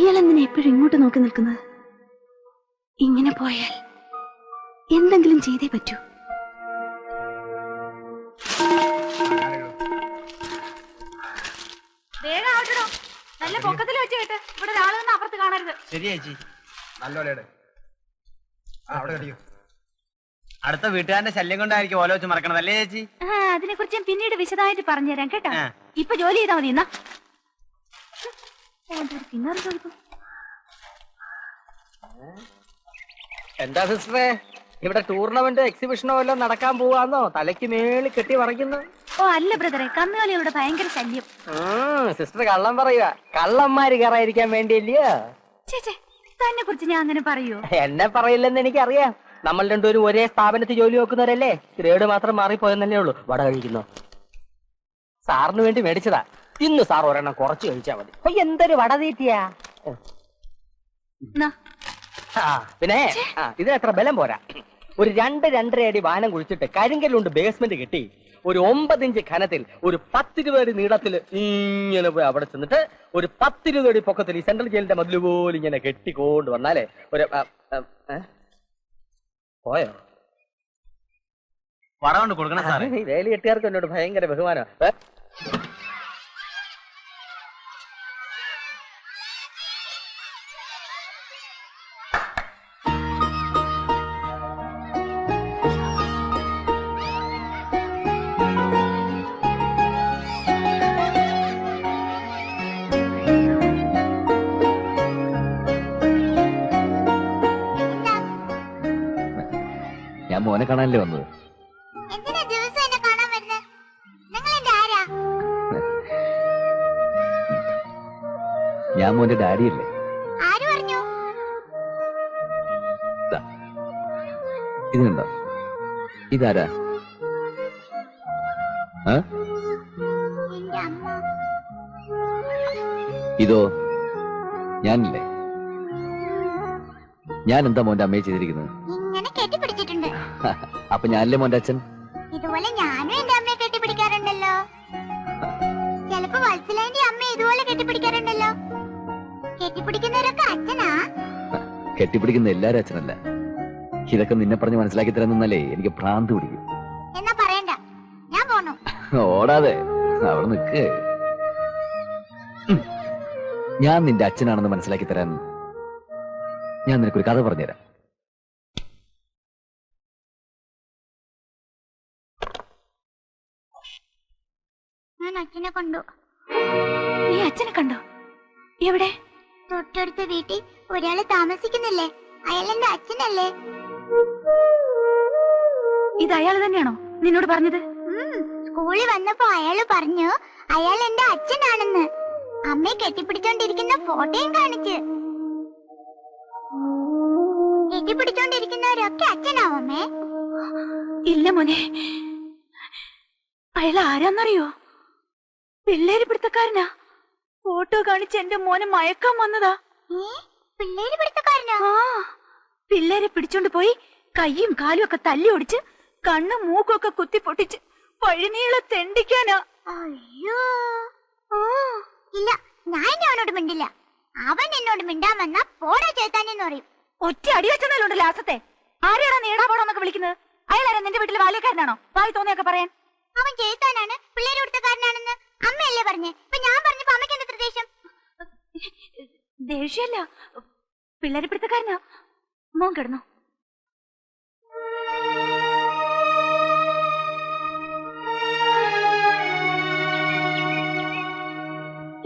ഇയാളെന്തിനാ എപ്പോഴും ഇങ്ങോട്ട് നോക്കി നിൽക്കുന്നത്? ഇങ്ങനെ പോയാൽ എന്തെങ്കിലും ചെയ്തേ പറ്റൂ. നല്ല പൊക്കത്തിൽ വെച്ച് കേട്ട് ഇവിടെ ഒരാൾ നിന്ന് അപ്പുറത്ത് കാണരുത്. ശരി ചേച്ചി. അടുത്ത വീട്ടുകാരന്റെ ശല്യം കൊണ്ടായിരിക്കും ഓല വെച്ച് മറക്കണത് അല്ലേ ചേച്ചി? ആ അതിനെ കുറിച്ച് ഞാൻ പിന്നീട് വിശദമായിട്ട് പറഞ്ഞുതരാം കേട്ടോ. ഇപ്പൊ ജോലി ചെയ്താൽ മതി എന്നാ. എന്താ സിസ്റ്ററെ? ഇവിടെ ടൂർണമെന്റ് എക്സിബിഷനോ എല്ലാം നടക്കാൻ പോവാന്നോ? തലയ്ക്ക് മേളിൽ കെട്ടി മറിക്കുന്നു ഓ അല്ല ബ്രദറെ. കന്നുകാലികളുടെ ഭയങ്കര ശല്യം. സിസ്റ്റർ കള്ളം പറയുക കള്ളന്മാര് കയറായിരിക്കാൻ വേണ്ടിയില്ലയോ? തന്നെ കുറിച്ച് ഞാൻ അങ്ങനെ പറയൂ? എന്നെ പറയില്ലെന്ന് എനിക്കറിയാം. നമ്മൾ രണ്ടുപേരും ഒരേ സ്ഥാപനത്തിൽ ജോലി നോക്കുന്നവരല്ലേ? ഗ്രേഡ് മാത്രം മാറിപ്പോയെന്നല്ലേ ഉള്ളൂ. വട കഴിക്കുന്നു. സാറിന് വേണ്ടി മേടിച്ചതാ. ഇന്ന് സാർ ഒരെണ്ണം കുറച്ച് കഴിച്ചാ മതി. എന്തൊരു വട തീറ്റിയാ? എന്നാ, ആ, പിന്നെ ആ, ഇതിന് അത്ര ബലം പോരാ? ഒരു രണ്ട് രണ്ടര അടി വാനം കുഴിച്ചിട്ട് കരിങ്കല്ലുണ്ട് ബേസ്മെന്റ് കെട്ടി ഒരു ഒമ്പതിഞ്ച് ഘനത്തിൽ ഒരു പത്തിരുപത് അടി നീളത്തിൽ ഇങ്ങനെ പോയി അവിടെ ചെന്നിട്ട് ഒരു പത്തിരുപത് അടി പൊക്കത്തിൽ ഈ സെൻട്രൽ ജയിലിന്റെ മതിൽ പോലെ ഇങ്ങനെ കെട്ടിക്കൊണ്ട് വന്നാലേ ഒരു ആ, ആ, ഏ? പോയോ? വട കൊണ്ട് കൊടുക്കണം സാറേ. ഈ വേലി കെട്ടിയാർക്ക് എന്നോട് ഭയങ്കര ബഹുമാനം മോനെ കാണാനല്ലേ വന്നത്? ഞാൻ മോന്റെ ഡാഡിയല്ലേ. ആര് പറഞ്ഞു? ഇത് കണ്ടോ? ഇതാരാ? ഇതോ? ഞാനില്ലേ? ഞാൻ എന്താ മോന്റെ അമ്മയെ ചെയ്തിരിക്കുന്നത്? അപ്പൊ ഞാനല്ലേ മോന്റെ അച്ഛൻ? ഇതുപോലെ ഞാനും എന്റെ അമ്മയെ കെട്ടിപ്പിടിക്കാറുണ്ടല്ലോ. ചിലപ്പോ വത്സലേന്റെ അമ്മ ഇതുപോലെ കെട്ടിപ്പിടിക്കാറുണ്ടല്ലോ. കെട്ടിപ്പിടിക്കുന്നവരൊക്കെ അച്ഛനാ? കെട്ടിപ്പിടിക്കുന്ന എല്ലാരും അച്ഛനല്ല. ഇതൊക്കെ നിന്നെ പറഞ്ഞ് മനസ്സിലാക്കി തരാന്നല്ലേ എനിക്ക് ഭ്രാന്ത് പിടിക്കും. എന്നാ പറയണ്ട. ഞാൻ പോണു ഓടാതെ അവിടെ നിക്ക് ഞാൻ നിന്റെ അച്ഛനാണെന്ന് മനസ്സിലാക്കി തരാൻ ഞാൻ നിനക്കൊരു കഥ പറഞ്ഞുതരാം. കണ്ടു. നീ അച്ഛനെ കണ്ടോ. എവിടെ? തൊട്ടടുത്ത വീട്ടിൽ ഒരാൾ താമസിക്കുന്നില്ലേ? അയാൾ എന്റെ അച്ഛനല്ലേ? ഇത് അയാൾ തന്നെയാണോ? നിന്നോട് പറഞ്ഞത്? സ്കൂളിൽ വന്നപ്പോ അയാൾ പറഞ്ഞു അയാൾ എന്റെ അച്ഛനാണെന്ന്. അമ്മയെ കെട്ടിപ്പിടിച്ചോണ്ടിരിക്കുന്ന ഫോട്ടോയും കാണിച്ച്. കെട്ടിപ്പിടിച്ചോണ്ടിരിക്കുന്നവരൊക്കെ അച്ഛനാവമ്മേ ഇല്ല മോനെ. അയാൾ ആരാന്നറിയോ? പിള്ളേര് പിടുത്തക്കാരനാ ഫോട്ടോ കാണിച്ച് എന്റെ മോനെ മയക്കാൻ വന്നതാ. പിള്ളേര് പിടുത്തക്കാരനോ ആ പിള്ളേരെ പിടിച്ചോണ്ട് പോയി കൈയും കാലും ഒക്കെ തല്ലി ഒടിച്ച് കണ്ണും മൂക്കും ഒക്കെ കുത്തി പൊട്ടിച്ച് വഴിനീള തെണ്ടിക്കാനാ. അയ്യോ. ഓ ഇല്ല ഞാൻ അവനോട് മിണ്ടില്ല. അവൻ എന്നോട് മിണ്ടാൻ വന്നാ പോടാ ചേത്താനെന്ന് പറയും. ഒറ്റ അടി വെച്ചെന്നാലുണ്ട് ലാസത്തെ? ആരെയാണോ നേടാ പോടാന്നൊക്കെ വിളിക്കുന്നത്? അയാളാരാ നിന്റെ വീട്ടിലെ ബാല്യക്കാരനാണോ വായി തോന്നിയൊക്കെ പറയാൻ. അവൻ ചേത്താനാണ് പിള്ളേരെ പിടുത്തക്കാരനാണെന്ന് അമ്മയല്ലേ പറഞ്ഞേ? ഇപ്പൊ ഞാൻ പറഞ്ഞപ്പോ അമ്മയ്ക്ക് എന്താ ദേഷ്യം? ദേഷ്യമല്ല. പിള്ളേരെ പിടുത്തക്കാരനാ. മോൻ കിടന്നു.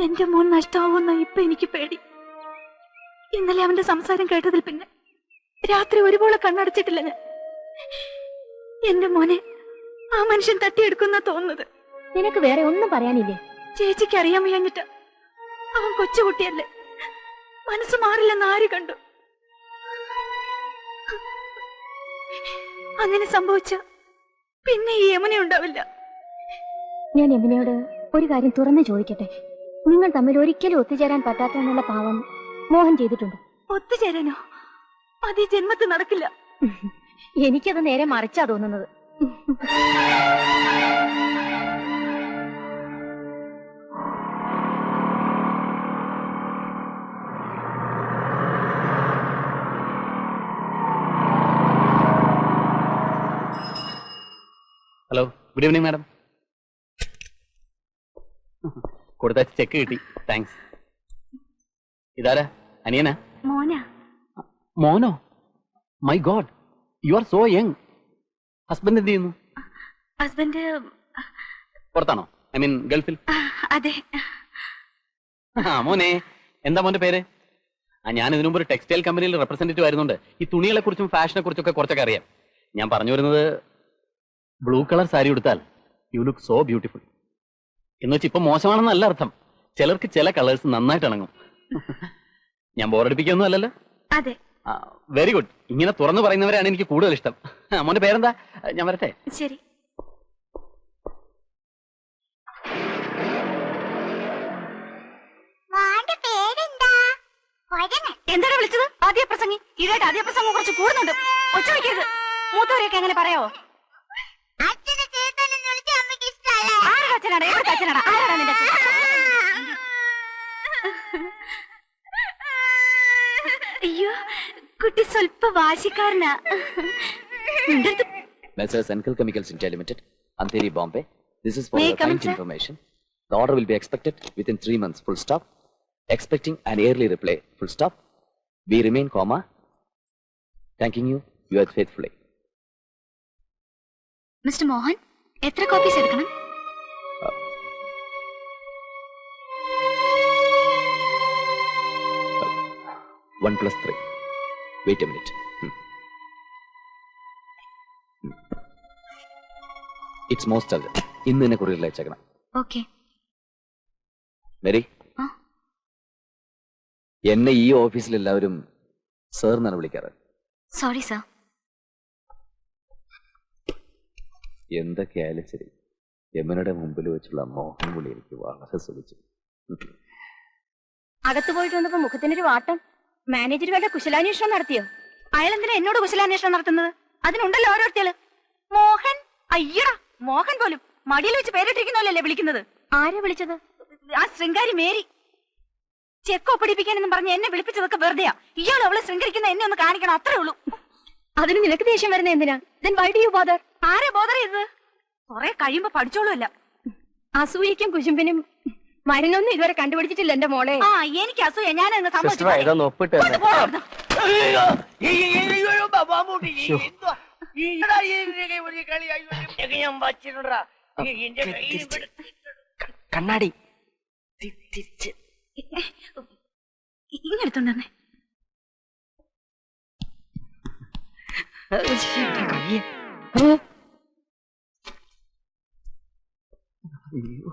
എന്റെ മോൻ നഷ്ടാവുന്ന ഇപ്പൊ എനിക്ക് പേടി. ഇന്നലെ അവന്റെ സംസാരം കേട്ടതിൽ പിന്നെ രാത്രി ഒരുപോലെ കണ്ണടച്ചിട്ടില്ല ഞാൻ. എന്റെ മോനെ ആ മനുഷ്യൻ തട്ടിയെടുക്കുന്ന തോന്നുന്നത്. നിനക്ക് വേറെ ഒന്നും പറയാനില്ലേ? ചേച്ചിക്ക് അറിയാൻ വയ്യാഞ്ഞിട്ട് അവൻ കൊച്ചുകുട്ടിയല്ലേ. മനസ്സ് മാറില്ലെന്ന് ആര് കണ്ടു? അങ്ങനെ സംഭവിച്ച പിന്നെ ഈ യമുന ഉണ്ടാവില്ല. ഞാൻ യമുനയോട് ഒരു കാര്യം തുറന്നു ചോദിക്കട്ടെ? നിങ്ങൾ തമ്മിൽ ഒരിക്കലും ഒത്തുചേരാൻ പറ്റാത്തെന്നുള്ള പാവം മോഹൻ ചെയ്തിട്ടുണ്ട്? ഒത്തുചേരാനോ? അത് ഈ ജന്മത്തിൽ നടക്കില്ല. എനിക്കത് നേരെ മറിച്ചാ തോന്നുന്നത്. ഗുഡ് ഈവനിങ് മാഡം കൊടുത്ത ചെക്ക് കിട്ടി. താങ്ക്സ് ഇതാരാ? അനിയനാ? മോനാ. മോനോ? My God you are so young husband എന്ത് ചെയ്യുന്നു? ഹസ്ബൻഡ് പുറത്താണോ? ഐ മീൻ ഗൾഫിൽ? അതെ. ആ മോനെ എന്താ മോന്റെ പേര്? ഞാൻ ഇതിനു മുമ്പ് ഒരു ടെക്സ്റ്റൈൽ കമ്പനിയിൽ റെപ്രസെന്റേറ്റീവ് ആയിരുന്നുണ്ട്. ഈ തുണികളെ കുറിച്ചും ഫാഷനെ കുറിച്ചൊക്കെ കുറച്ചൊക്കെ അറിയാം. ഞാൻ പറഞ്ഞു വരുന്നത് ബ്ലൂ കളർ സാരി ഉടുത്താൽ യു ലുക്ക് സോ ബ്യൂട്ടിഫുൾ എന്ന് വെച്ചാൽ ഇപ്പൊ മോശമാണെന്നല്ല അർത്ഥം. ചിലർക്ക് ചില കളേഴ്സ് നന്നായിട്ട് ഇണങ്ങും ഞാൻ ബോറടിപ്പിക്കൊന്നും അല്ലല്ലോ. അതെ. വെരി ഗുഡ് ഇങ്ങനെ തുറന്നു പറയുന്നവരാണ് എനിക്ക് കൂടുതൽ ഇഷ്ടം. മോന്റെ പേരെന്താ? ഞാൻ വരട്ടെ. ശരി. എന്താണ് വിളിച്ചത് ആദ്യ പ്രസംഗി ഇതായിട്ട് ആദ്യ പ്രസംഗം കുറച്ച് കൂടുന്നുണ്ട്. ഒച്ച വയ്ക്കരുത്. മൂത്തവരെയൊക്കെ എങ്ങനെ പറയാവോ അച്ഛനെ ചേട്ടനെന്ന് വിളിച്ച അമ്മയ്ക്ക് ഇഷ്ടമല്ലേ അച്ഛനാണ് എവിടെ അച്ഛനാണ് ആരാണ് നിന്റെ അച്ഛൻ അയ്യോ കുട്ടി സ്വല്പ വാശിക്കാരനാ മിണ്ടരുത്. Messrs. Uncle Chemicals India Limited, Anteri, Bombay. This is for May I your come in, kind sir? information. The order will be expected within three months, full stop. Expecting an early reply, full stop. We remain, comma. Thanking you, yours faithfully. Mister Mohan എത്ര copies എടുക്കണം One plus three wait a minute it's most urgent. ഇന്ന് തന്നെ കുറിയിൽ അയച്ചേക്കണം. Okay Mary? എന്നെ ഈ ഓഫീസിൽ എല്ലാവരും sir എന്നാണ് വിളിക്കാറ്. Sorry sir എന്തൊക്കെയായാലും ശരി. യമുനയുടെ മുമ്പിൽ വെച്ചുള്ള മോഹൻ വിളി എനിക്ക് വളരെ സുഖിച്ചു അകത്ത് പോയിട്ട് വന്നപ്പോ മുഖത്തിനൊരു വാട്ടം. മാനേജർ വല്ല കുശലാന്വേഷണം നടത്തിയോ? അയാൾ എന്തിനാ എന്നോട് കുശലാന്വേഷണം നടത്തുന്നത്? അതിനുണ്ടല്ലോ ഓരോരുത്തൾ മോഹൻ? അയ്യോ മോഹൻ പോലും. മടിയിൽ വെച്ച് പേരിട്ടിരിക്കുന്നല്ലേ വിളിക്കുന്നത്? ആരെ വിളിച്ചത്? ആ ശൃംഗാരി മേരി. ചെക്കോ എന്ന് പറഞ്ഞ് എന്നെ വിളിപ്പിച്ചതൊക്കെ വെറുതെയാ. ഇയാൾ അവളെ ശൃംഗരിക്കുന്ന എന്നെ ഒന്ന് കാണിക്കണം അത്രേ ഉള്ളൂ. അതിന് നിനക്ക് ദേഷ്യം വരുന്ന എന്തിനാ? ബോദർ ആരെ ബോധർ ചെയ്തത്? കൊറേ കഴിയുമ്പോ പഠിച്ചോളൂല്ല അസൂയിക്കും കുശുമ്പിനും മരുന്നൊന്നും ഇതുവരെ കണ്ടുപിടിച്ചിട്ടില്ല എന്റെ മോളെ. ആ എനിക്ക് അസൂയ. ഞാൻ അങ്ങ് സിസ്റ്റർ സമ്മതിച്ചു ഇതൊന്ന് ഒപ്പിട്ട് തന്നെ പോ അവിടുന്ന്. കണ്ണാടി. ഇങ്ങനെ അയ്യോ.